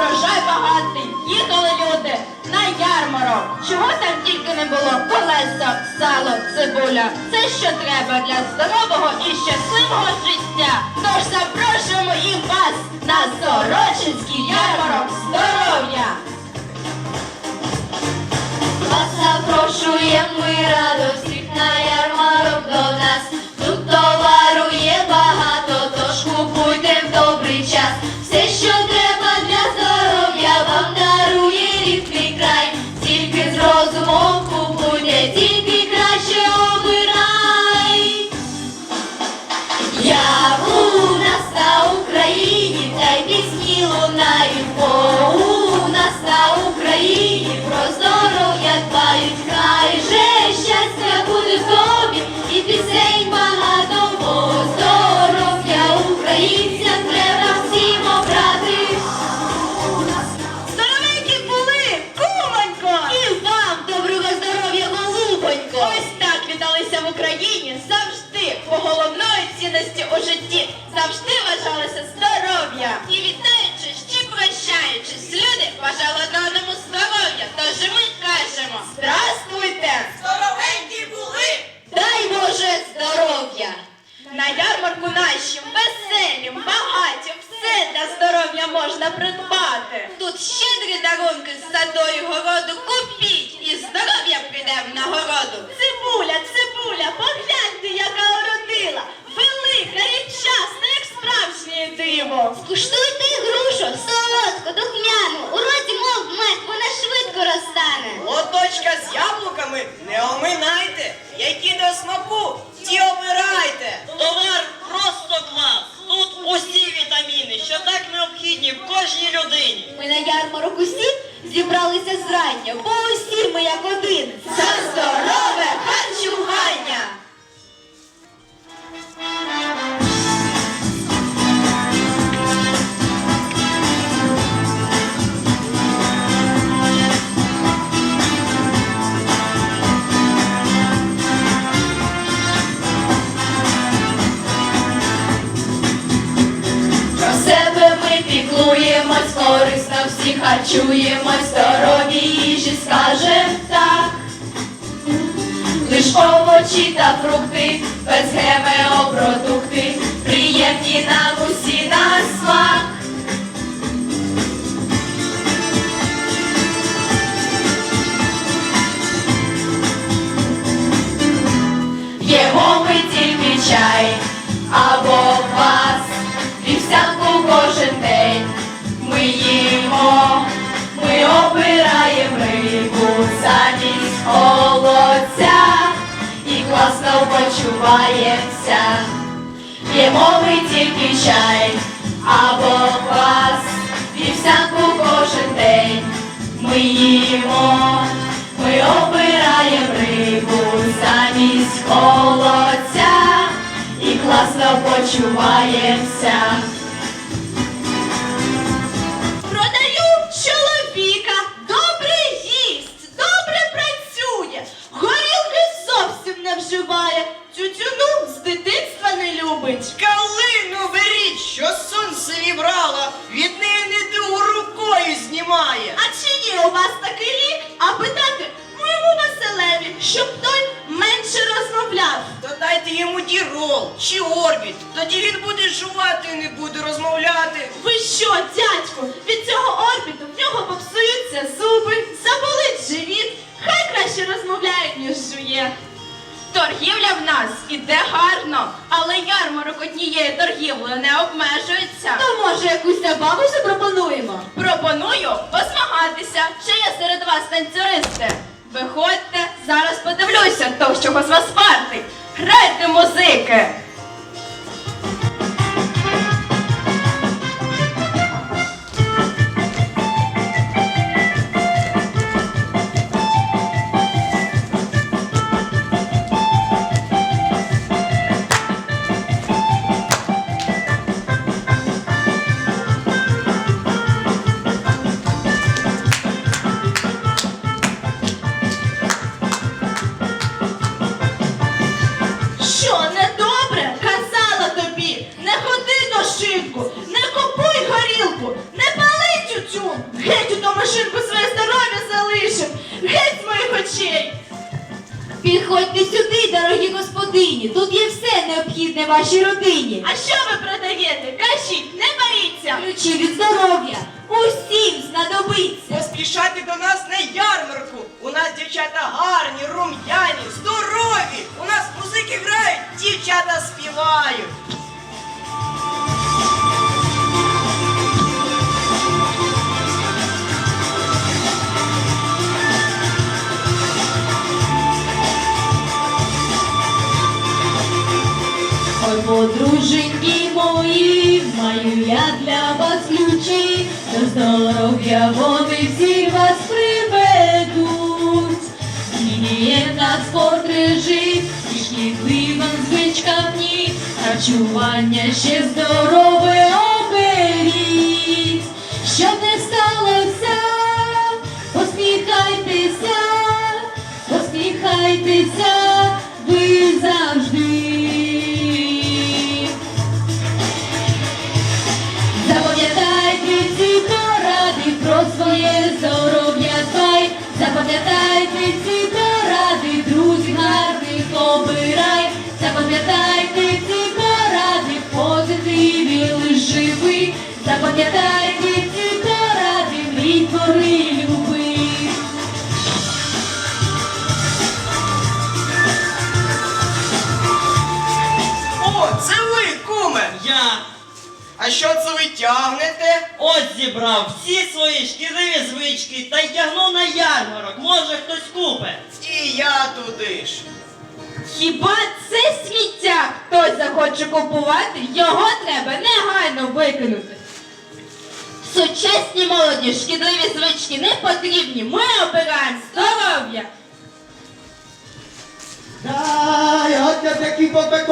врожай багатий, їхали люди на ярмарок. Чого там тільки не було? Колеса, сало, цибуля. Це що треба для здорового і щасливого життя. Тож запрошуємо і вас на Сорочинський ярмарок здоров'я. Вас запрошуємо ми радо всіх на ярмарок. Цінності у житті завжди вважалося здоров'я. І вітаючись чи прощаючись, люди бажали одному здоров'я. Тож ми кажемо Здравствуйте! Здоровенькі були! Дай Боже здоров'я! На ярмарку нашім веселім, багатім, все для здоров'я можна придбати. Тут щедрі дарунки з саду і городу купіть, і здоров'я прийде в нагороду. Не оминайте, які до смаку, ті обирайте. Товар просто клас. Тут усі вітаміни, що так необхідні в кожній людині. Ми на ярмарок усі зібралися зрання, бо усі ми як один. За здорове піклуємось, корисно всі харчуємось, здорові їжі скажем так. Лиш овочі та фрукти, без ГМО продукти, приємні нам усі на смак. П'ємо ми тільки чай або квас, холодця і класно почуваємося. П'ємо ми тільки чай або квас, вівсянку кожен день ми їмо, ми обираємо рибу замість холодця і класно почуваємося. Любить. Калину беріть, що сонце вібрала, від неї недугу рукою знімає. А чи є у вас такий лік? А питати моєму Василеві, щоб той менше розмовляв. То дайте йому дірол чи орбіт, тоді він буде жувати і не буде розмовляти. Ви що, дядьку, від цього орбіту в нього попсуються зуби, заболить живіт, хай краще розмовляє, ніж жує. Торгівля в нас іде гарно, але ярмарок однією торгівлею не обмежується. То може якусь забаву запропонуємо? Пропоную позмагатися, чи є серед вас танцюристи. Виходьте, зараз подивлюся, то що чого з вас вартий. Грайте музики! Підходьте сюди, дорогі господині. Тут є все необхідне вашій родині. А що ви продаєте? Кажіть, не боріться. Ключі від здоров'я. Усім знадобиться. Поспішайте до нас на ярмарку. У нас дівчата гарні, рум'яні, здорові. У нас музики грають, дівчата співають. Здоров'я вони всі вас приведуть. Гігієна спорт режим, і шкідливим звичкам ні, харчування ще здорове оберіть, щоб не сталося, посміхайтеся, посміхайтеся ви завжди. А що це ви тягнете? ось зібрав всі свої шкідливі звички та й тягну на ярмарок. Може хтось купить. І я туди ж. Хіба це сміття? Хтось захоче купувати, його треба негайно викинути. Сучасні молоді, шкідливі звички не потрібні. Ми обираємо здоров'я. Oggi a chi può per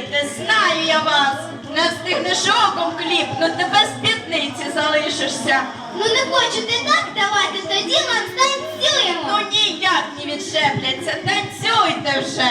бісові знаю я вас. Не встигнеш оком кліпнути, без спідниці залишишся. Ну не хочете так давати, тоді ми станцюємо. Ну ніяк не відшепляться, танцюйте вже.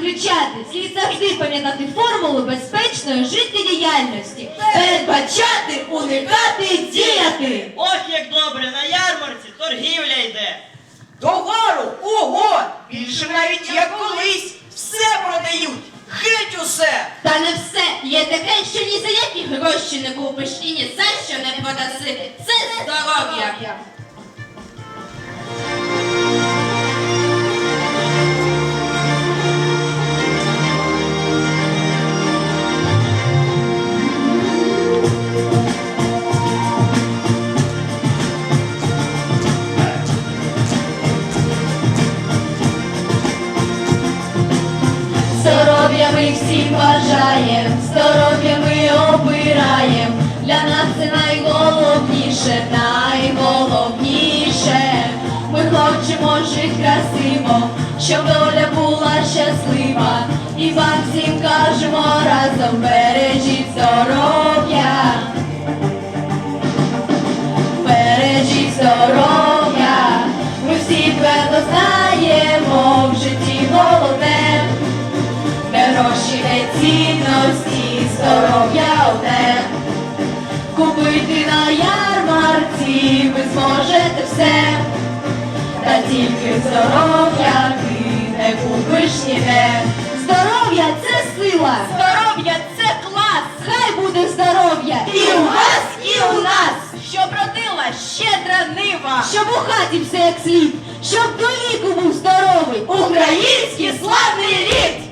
Пізно включати. Слід завжди пам'ятати формулу безпечної життєдіяльності. Передбачати, уникати, діяти. Ох, як добре, на ярмарці торгівля йде. Товару, ого! Більше навіть як колись. Все продають. Геть усе. Та не все. Є таке, що ні за які гроші не купиш і ні за що не продаси. Це. Здоров'я бажаєм, здоров'я ми обираєм. Для нас це найголовніше, найголовніше. Ми хочемо жити красиво, щоб доля була щаслива. І вам всім кажемо разом бережіть здоров'я. Цінності, здоров'я одне. Купити на ярмарці ви зможете все, та тільки здоров'я ти не купиш ніде. Здоров'я це сила, Здоров'я це клас. хай буде здоров'я І у вас, і у нас. Щоб родила щедра нива. Щоб у хаті все як слід, щоб до віку був здоровий Український славний рід!